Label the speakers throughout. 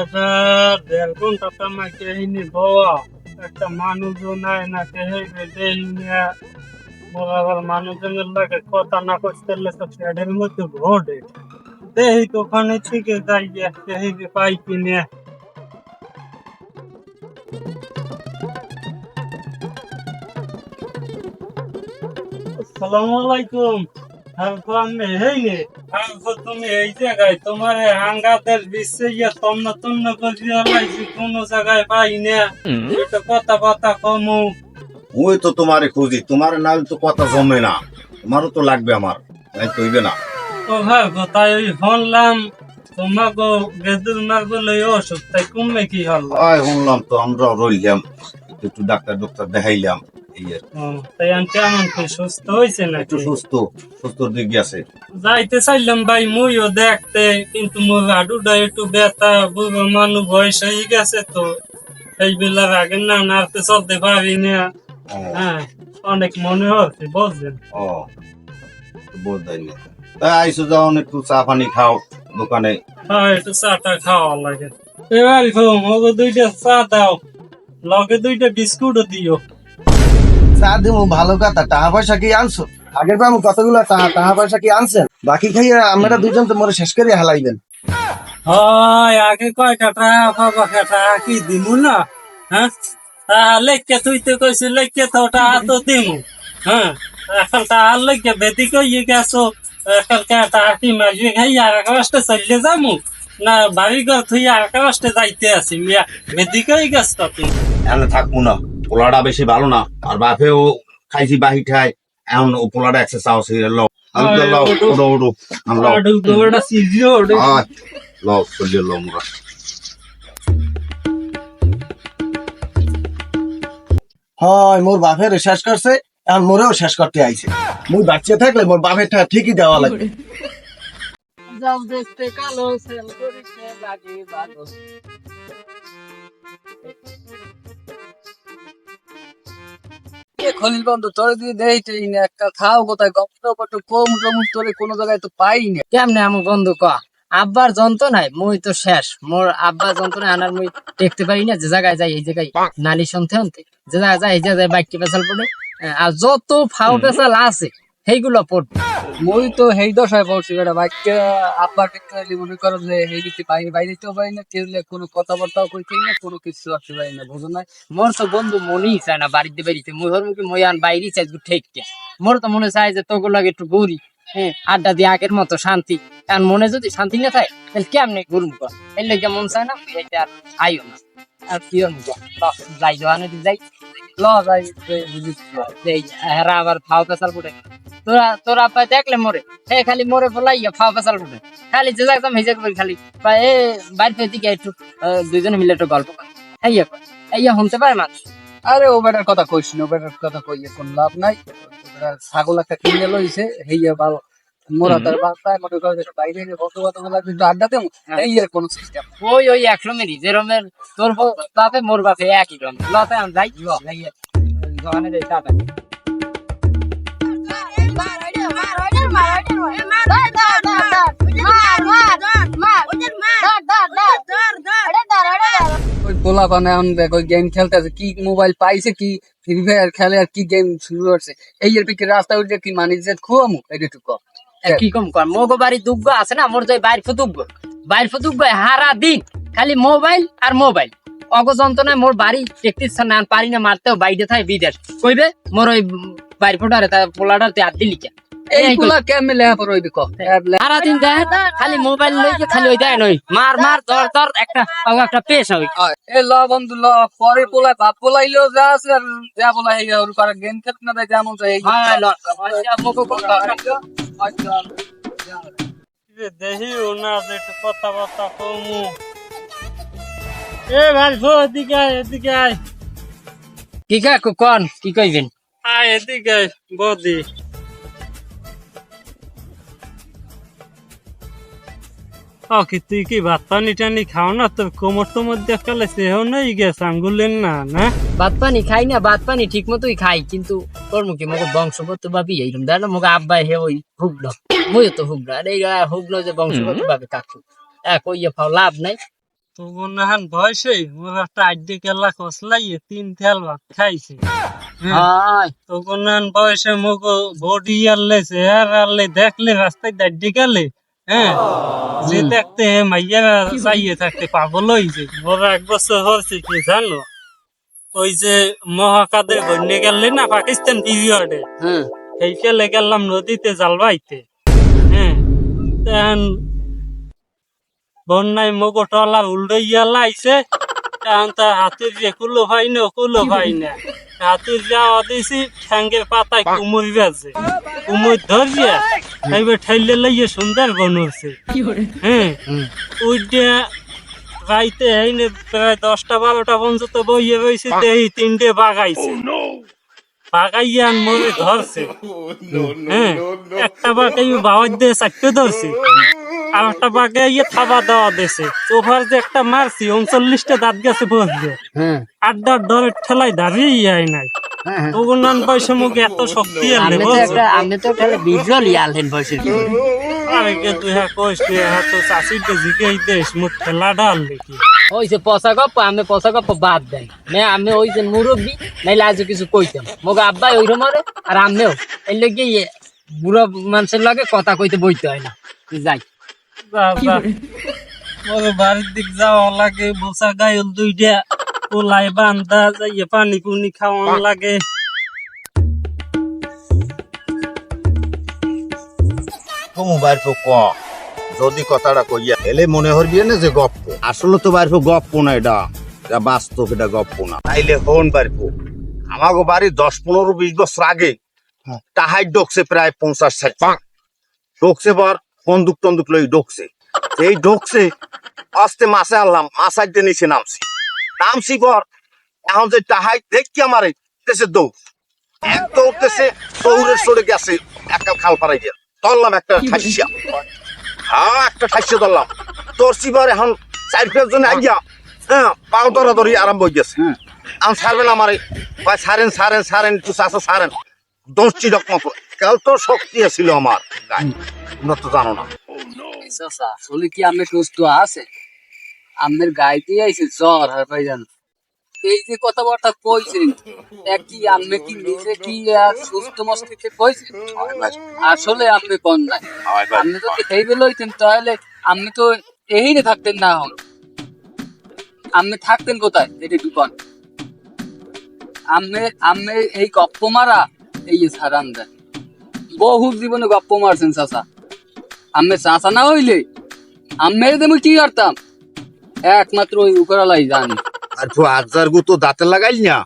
Speaker 1: এটা দেড় ঘণ্টা তো আমাকে হিনি বাবা একটা মানুষও নাই না কে হেবে দেহিনে মোর আবার মানুষজনের লাগে কথা না করতে তো সেটার মধ্যে ঘটে দেহি তো ওখানে থেকে যাই যে হেবে পাই কিনে আসসালামু আলাইকুম। হ্যাঁ তো আমি হেইনে হ্যাঁ তো তুমি এই জায়গায় তোমার এই হাঙ্গাতের বিশ্বে ইয়ে তন্ন তন্ন করিয়া লাইছি কোনো জায়গায় পাই না এটা কথা কথা কমু
Speaker 2: ওই তো তোমারে খুঁজি তোমার না তো কথা জমে না। তোমারও তো লাগবে আমার নাই কইবে না।
Speaker 1: তো হ্যাঁ গো তাই ওই শুনলাম তোমাকে গেদুর মাগো লই অসুখ তাই কমবে কি হল?
Speaker 2: আয় শুনলাম তো আমরা রইলাম। একটু ডাক্তার ডাক্তার দেখাইলাম। এই আর
Speaker 1: তাই আমি কেমন সুস্থ হয়েছে না
Speaker 2: একটু সুস্থ সুস্থর দিকে আছে
Speaker 1: যাইতে চাইলাম ভাই মুইও দেখতে কিন্তু মোর হাডুটা একটু ব্যথা বুড়ো মানুষ বয়স হয়ে গেছে তো এই বেলার আগে না নাড়তে চলতে পারি না। হ্যাঁ অনেক মনে হচ্ছে বুঝলেন
Speaker 2: ও বোঝাই না তাই আইসো যাও একটু চা পানি খাও দোকানে।
Speaker 1: হ্যাঁ একটু চাটা খাওয়া লাগে। এবার দুইটা চা দাও লগে দুইটা বিস্কুটও দিও।
Speaker 3: চা দিমু ভালো কথা টাকা পয়সা কি আনছো? আগের বার কতগুলো টাকা টাকা পয়সা কি আনছেন? বাকি খাইয়ে আমরা দুজন তো মরে শেষ করে হালাইবেন।
Speaker 1: হয় আগে কয়টা টাকা পাবা টাকা কি দিমু না? হ্যাঁ? তা লেখকে তুই তো কইছি লেখকে তো টাকা তো দিমু। হ্যাঁ? এখন টাকা লেখকে বেদি কইয়ে গেছো এখন কে টাকা কি মাসবে খাই আর এক রাস্তে চললে যামু? না বাড়ি ঘর তুই আর এক রাস্তে যাইতে আছি মিয়া? বেদি কই গেছ তো তুই?
Speaker 2: এমন থাকব না। পোলাটা বেশি ভালো না। আর বাপেও খাইছি বাহি খায় এখন ও পোলাটা একসে চাও সে লও। চলিয়ে লও মোরা
Speaker 3: হয় মোর বাপের শেষ করছে এখন মোরেও শেষ করতে আইছে। মুই বাচ্চা থাকলে মোর বাপের টা ঠিকই দেওয়া লাগবে।
Speaker 1: যাও দেখতে কালো সেল করিছে লাগে ভালো
Speaker 4: খলিল বন্ধু তোরে দিয়ে দেই না একটা খাও কোথায়? গপ্প কম তোরে কোনো জায়গায় তো পাই না।
Speaker 5: কেমনে আমার বন্ধু ক? আব্বার যন্ত্রণায় মুই তো শেষ। মোর আব্বার যন্ত্রণায় আনার মুই দেখতে পারি না যে জায়গায় যাই এই জায়গায় নালি শুনতে শুনতে যে জায়গায় যাই এই জায়গায় বাইকটি পেছাল পড়ে। আর যত ফাও পেছাল আছে সেইগুলো পড়বে
Speaker 4: মই তো হেই দশায় পড়ছি আব্বা মনে করো যে হেই দিতে পাই বাইরে তো পাই না, কেউ কোনো কথাবার্তাও কইতে না, কোনো কিছু আসতে পারি না না
Speaker 5: মোর তো বন্ধু মনেই চায় না বাড়িতে বাড়িতে মুই মুখে মই বাইরে চাই ঠিক মোর তো মনে চায় যে তোগুলো লাগে একটু ঘুরি হ্যাঁ আড্ডা দিয়ে আগের মতো শান্তি। আর মনে যদি শান্তি না থাকে, তাহলে কেমনে ঘুরবো কর এর লেগে মন চায় না এটা আর আইও না। আর কি যাই জোয়ানে যাই।
Speaker 4: ল, যাই
Speaker 5: হেরা আবার ফাও পেশাল ফুটে তোরা তোরা পাই দেখলে মরে। হে খালি মরে ফলাইয়া ফাও পেশাল ফুটে খালি যে যাকতাম খালি। বা এ বাইর পেয়ে দিকে একটু দুইজনে মিলে একটু গল্প করে। এইয়া কর এইয়া শুনতে পারে মানুষ
Speaker 4: আরে ও বেটার কথা কইস না ও বেটার কথা কইয়ে কোন লাভ নাই। ছাগল একটা কিনে লইছে হেইয়া ভালো মোরা তার বাসায় মনে করো বাইরে কথা কিন্তু আড্ডা দেবো। এই কোনো সিস্টেম
Speaker 5: ওই ওই একশো মেরি যে রমের তোর বাপে মোর বাপে একই রম। লতে আমি যাই। টাটা
Speaker 4: কি আর
Speaker 5: কম আছে না খালি মোবাইল আর মোবাইল অগযন্ত্রণায় মোর বাড়ি আমি পারি না মারতেও, বাইরে থাকে বিদেশ। কইবে, মোর ওই বাইর ফুটারে তা পোলাটার তে আদি লিখা
Speaker 4: এইগুলা কেমনে লেহা পর ওই দেখো
Speaker 5: সারা দিন দেয় খালি মোবাইল লইকে খালি ওই দেয় নই। মার মার ধর ধর একটা ও একটা পেশ হয়
Speaker 4: এ ল বন্ধু ল। পরে পোলা বাপ পোলাইলেও যা আছে আর যা পোলা এই ওর পারে গেম খেলতে না দেয় যেমন চাই
Speaker 5: হ্যাঁ ল। আচ্ছা, মোগো কথা
Speaker 4: আচ্ছা
Speaker 1: দেহি না যে একটু কথা বার্তা কমু। এ ভাই ভো এদিকে আয় এদিকে আয়।
Speaker 5: কি কা কোন? কি কইবেন?
Speaker 1: আয় এদিকে বদি। কি তুই কি ভাত পানি টানি খাও না? তোর কোমর টোমর দেখালে সেও নেই গেছে আঙ্গুলের না না?
Speaker 5: ভাত পানি খাই না ভাত পানি ঠিক মতোই খাই কিন্তু তোর মুখে মুখে বংশগত ভাবি এইরকম। দেখল মুখে আব্বা হে ওই হুগলো মই তো হুগলো আর এই হুগলো যে বংশগত ভাবে কাকু। এক ওই ফাও লাভ নাই।
Speaker 1: তখন এখন বয়সে মোর একটা আড্ডি কেলা কসলাইয়ে তিন তেল ভাত খাইছে। তখন এখন বয়সে মোক বডি আনলে চেহার আনলে দেখলে রাস্তায় দাড্ডি গেলে হ্যাঁ? যে দেখতে মাইয়া চাইয়ে থাকতে পাগল হয়েছে মোর এক বছর হচ্ছে কি জানো? ওই যে মহাকাদের বন্যে গেলে না পাকিস্তান পিরিয়ডে?
Speaker 5: হ্যাঁ।
Speaker 1: এই খেলে গেলাম নদীতে জাল বাইতে। হ্যাঁ? বন্যায় মগো টলা উল্টাইয়া লাইছে তখন তা হাতির যে কুলো ভাই না কুলো ভাই না। হাতির যাওয়া দিছি ঠ্যাঙ্গের পাতায় কুমুর বেজে। কুমুর ধরিয়া এইবার ঠাইলে লাইয়ে সুন্দর বনছে হ্যাঁ। ওইটা রাইতে এইনে প্রায় দশটা বারোটা পর্যন্ত বইয়ে বইছে এই তিনটে বাগাইছে। বাগাইয়া মরে ধরছে। হ্যাঁ। একটা বাগাই বাবার দিয়ে চারটে ধরছে। আর একটা বাগাইয়ে থাবা দেওয়া দিছে সোফার যে একটা মারছি উনচল্লিশটা দাঁত গেছে বসবে
Speaker 5: হ্যাঁ।
Speaker 1: আড্ডার ডরের ঠেলায় দাঁড়িয়ে যায় নাই।
Speaker 5: হ্যাঁ
Speaker 1: তখন নান পয়সা মুখে এত শক্তি আনলে
Speaker 5: আপনি তো
Speaker 1: বলছে?
Speaker 5: একটা আপনি তো একটা বিজলি আনলেন বয়সের
Speaker 1: আরে কে তুই হ্যাঁ কইস তুই হ্যাঁ তো চাষিকে জিজ্ঞেস দেশ মুখ ঠেলা ডাল দেখি
Speaker 5: ওই যে পচা গপ্প আমি পচা গপ্প বাদ দেন। না আমি ওই যে মুরব্বী নাইলে আজ কিছু কইতাম মোক আব্বাই ওই সময় আর আমিও এর লেগে ইয়ে বুড়ো মানুষের লগে কথা কইতে বইতে হয় না। যাই।
Speaker 1: বাবা বাড়ির দিক যাওয়া লাগে বসা গায়ল দুইটা। ওলাই বান্ধা যাইয়ে পানি পুনি খাওয়ান লাগে।
Speaker 2: তুমি বাইর ক যদি কথাটা কইয়া এলে মনে হরবি না যে গপ্প। আসলে তো বাইর গপ্প না এটা। এটা বাস্তব এটা গপ্প না। তাইলে হন বাইর আমাগো বাড়ি দশ পনেরো বিশ বছর আগে তাহাই ডকছে প্রায় পঞ্চাশ ষাট ডকছে পর বন্দুক টন্দুক লই ডকছে এই ডকছে আস্তে মাসে আনলাম মাসাইতে নিচে নামছি। নামছি পর এখন যে তাহাই দেখি আমার দেশে দৌড়। এক দৌড়তেছে দৌড়ের সরে গেছে একটা খাল পাড়াই দিয়ে। ধরলাম একটা ঠাইসিয়া হ্যাঁ একটা ঠাইসিয়া ধরলাম। তোরছি বার এখন চার পাঁচ জন আইয়া হ্যাঁ পাও ধরা ধরি আরম্ভ হয়ে গেছে। আমি ছাড়বেন আমার। ভাই ছাড়েন একটু চাষা ছাড়েন। দোষটি রকম কাল তো শক্তি ছিল আমার। তোমরা তো জানো না।
Speaker 4: কি আমি সুস্থ আছে? আমের গাইতে আইছে জ্বর আর ভাইজান এই যে কথাবার্তা কইছেন একই আমি কি নিজে কি আর সুস্থ মস্তিষ্কে কইছেন? আসলে আপনি কোন নাই আপনি যদি এই বেলা হইতেন তাহলে আপনি তো এই থাকতেন না এখন। আপনি থাকতেন কোথায়? এটি দোকান আমি আমি এই গপ্প মারা এই যে সারান দেন। বহু জীবনে গপ্প মারছেন চাচা। আমি চাচা না হইলে আমি কি করতাম? একমাত্র ওই উপরালাই জানি।
Speaker 2: আর তো আজার গু তো দাঁতে লাগাইল না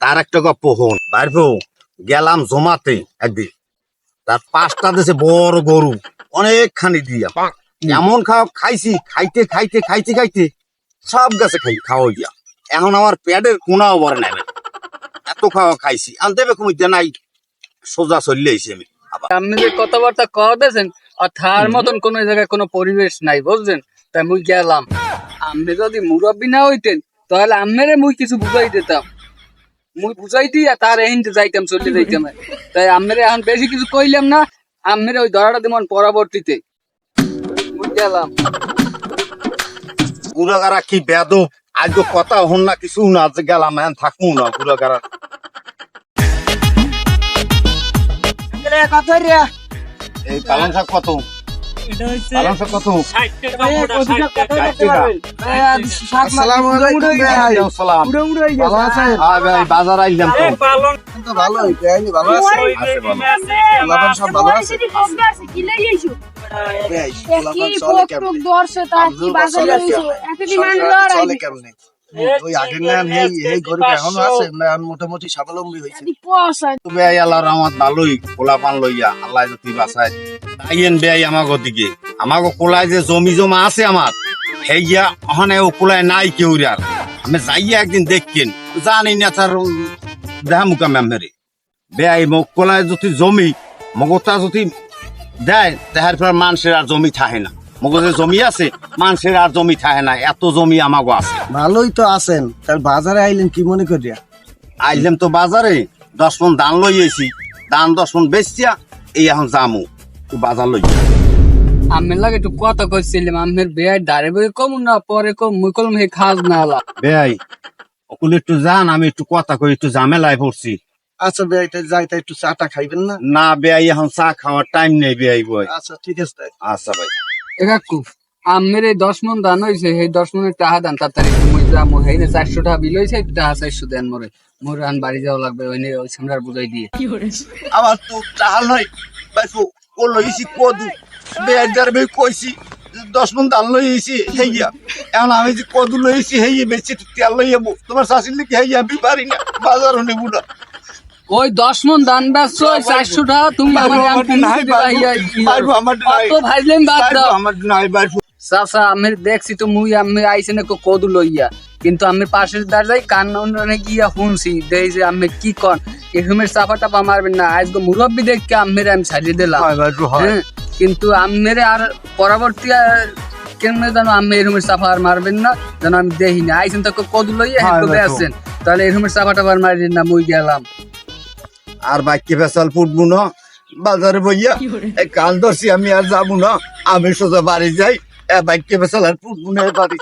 Speaker 2: তার একটা গপ্প হন। বাইরবো গেলাম জমাতে একদিন। তার পাঁচটা দেশে বড় গরু অনেকখানি দিয়া। এমন খাও খাইছি খাইতে খাইতে খাইতে খাইতে সব গাছে খাই খাওয়া গিয়া এখন আমার পেটের কোনাও বড় নেবে এত খাওয়া খাইছি আমি দেবে কমিতে নাই সোজা চললে আইছি আমি।
Speaker 4: আপনি যে কথাবার্তা কবেছেন আর তার মতন কোন জায়গায় কোনো পরিবেশ নাই বুঝছেন তাই মুই গেলাম। আপনি যদি মুরব্বী না হইতেন তাহলে আমেরে মুই কিছু বুঝাই দিতাম। মুই বুঝাই দিয়া তার এহিনতে যাইতাম চলে যাইতাম। তাই আমেরে এখন বেশি কিছু কইলাম না আমেরে ওই ধরাটা দিমন পরবর্তীতে। মুই গেলাম।
Speaker 2: গুড়াগারা কি বেদ আজ কথা হন না কিছু না গেলাম এখন থাকব না গুড়াগারা এই পালং শাক কত?
Speaker 1: এটা হচ্ছে
Speaker 2: পালং শাক কত?
Speaker 1: ষাট টাকা
Speaker 3: মোটামুটি স্বাবলম্বী হয়েছে
Speaker 2: এই আল্লাহর রহমত ভালোই পোলাপান লইয়া আল্লাহ বাঁচায় তাইয়েন বেয়াই আমাগো দিকে আমাগো কোলায় যে জমি জমা আছে আমার হেইয়া ওখানে ও কোলায় নাই কেউ আর। আমি যাইয়া একদিন দেখকেন জানি না তার দেহা মুখা মেমরি বেয়াই মোক কোলায় যদি জমি মগতা যদি দেয় তাহার পর মানুষের আর জমি থাকে না। মগো যে জমি আছে মানুষের আর জমি থাকে না এত জমি আমাগো আছে।
Speaker 3: ভালোই তো আছেন তার বাজারে আইলেন কি মনে করিয়া?
Speaker 2: আইলাম তো বাজারে দশ মন ধান লই আইছি ধান দশ মন বেচছিয়া এই এখন জামু বাজার লই
Speaker 4: আমের লাগে একটু কথা কইছিলাম আমের বেয়ার দাঁড়ে বই কম না পরে কম মুই কলম হে খাজ না আলা।
Speaker 2: বেয়াই ওকুল একটু যান আমি একটু কথা কই একটু ঝামেলায় পড়ছি।
Speaker 3: আচ্ছা বেয়াই তাই যাই তাই একটু চাটা খাইবেন না?
Speaker 2: না বেয়াই এখন চা খাওয়ার টাইম নেই বেয়াই বই।
Speaker 3: আচ্ছা ঠিক আছে তাই।
Speaker 2: আচ্ছা ভাই।
Speaker 4: এ কাকু আমের এই দশ মন দান হয়েছে সেই দশ মনের টাকা দান তাড়াতাড়ি মুই যা মুই হেই চারশো টাকা বিল হয়েছে টাকা চারশো দেন মরে। মোর আন বাড়ি যাওয়া লাগবে ওই নিয়ে ওই সামরার বুঝাই দিয়ে।
Speaker 2: আমার তো চাল নাই বাইফু ও লইছি কদু দাঁড়বে কইছি দশ মন ধান লইছি হেইয়া এখন আমি যে কদু লইছি হেইয়া বেশি তেল লইয়াবো তোমার শাশুড়ি নাকি হেইয়া আমি পারি না বাজারও নেব না।
Speaker 4: ওই দশ মন দান ব্যস্ত চারশো টাকা তুমি আমার দেখছি তো মুই আমি আইসে না কদু লইয়া। কিন্তু আমি পাশের দাঁড়াই কান উন্নয়নে গিয়া শুনছি দেই যে আমি কি কন? এরকমের চাপা টাপা মারবেন না আজকে মুরব্বী দেখকে আমের আমি ছাড়িয়ে দিলাম।
Speaker 2: হয়
Speaker 4: কিন্তু আমের আর পরবর্তী কেমনে যেন আমি এরকমের চাপা আর মারবেন না যেন আমি দেখি না। আইসেন তো কদু লইয়া
Speaker 2: হ্যাঁ,
Speaker 4: তাহলে এরকমের চাপা টাপা আর মারি না মুই গেলাম।
Speaker 2: আর বাক্যে ফেসাল ফুটবো না বাজারে বইয়া এই কাল ধরছি আমি আর যাব না আমি সোজা বাড়ি যাই এ বাক্যে ফেসাল আর ফুটবো না বাড়ি।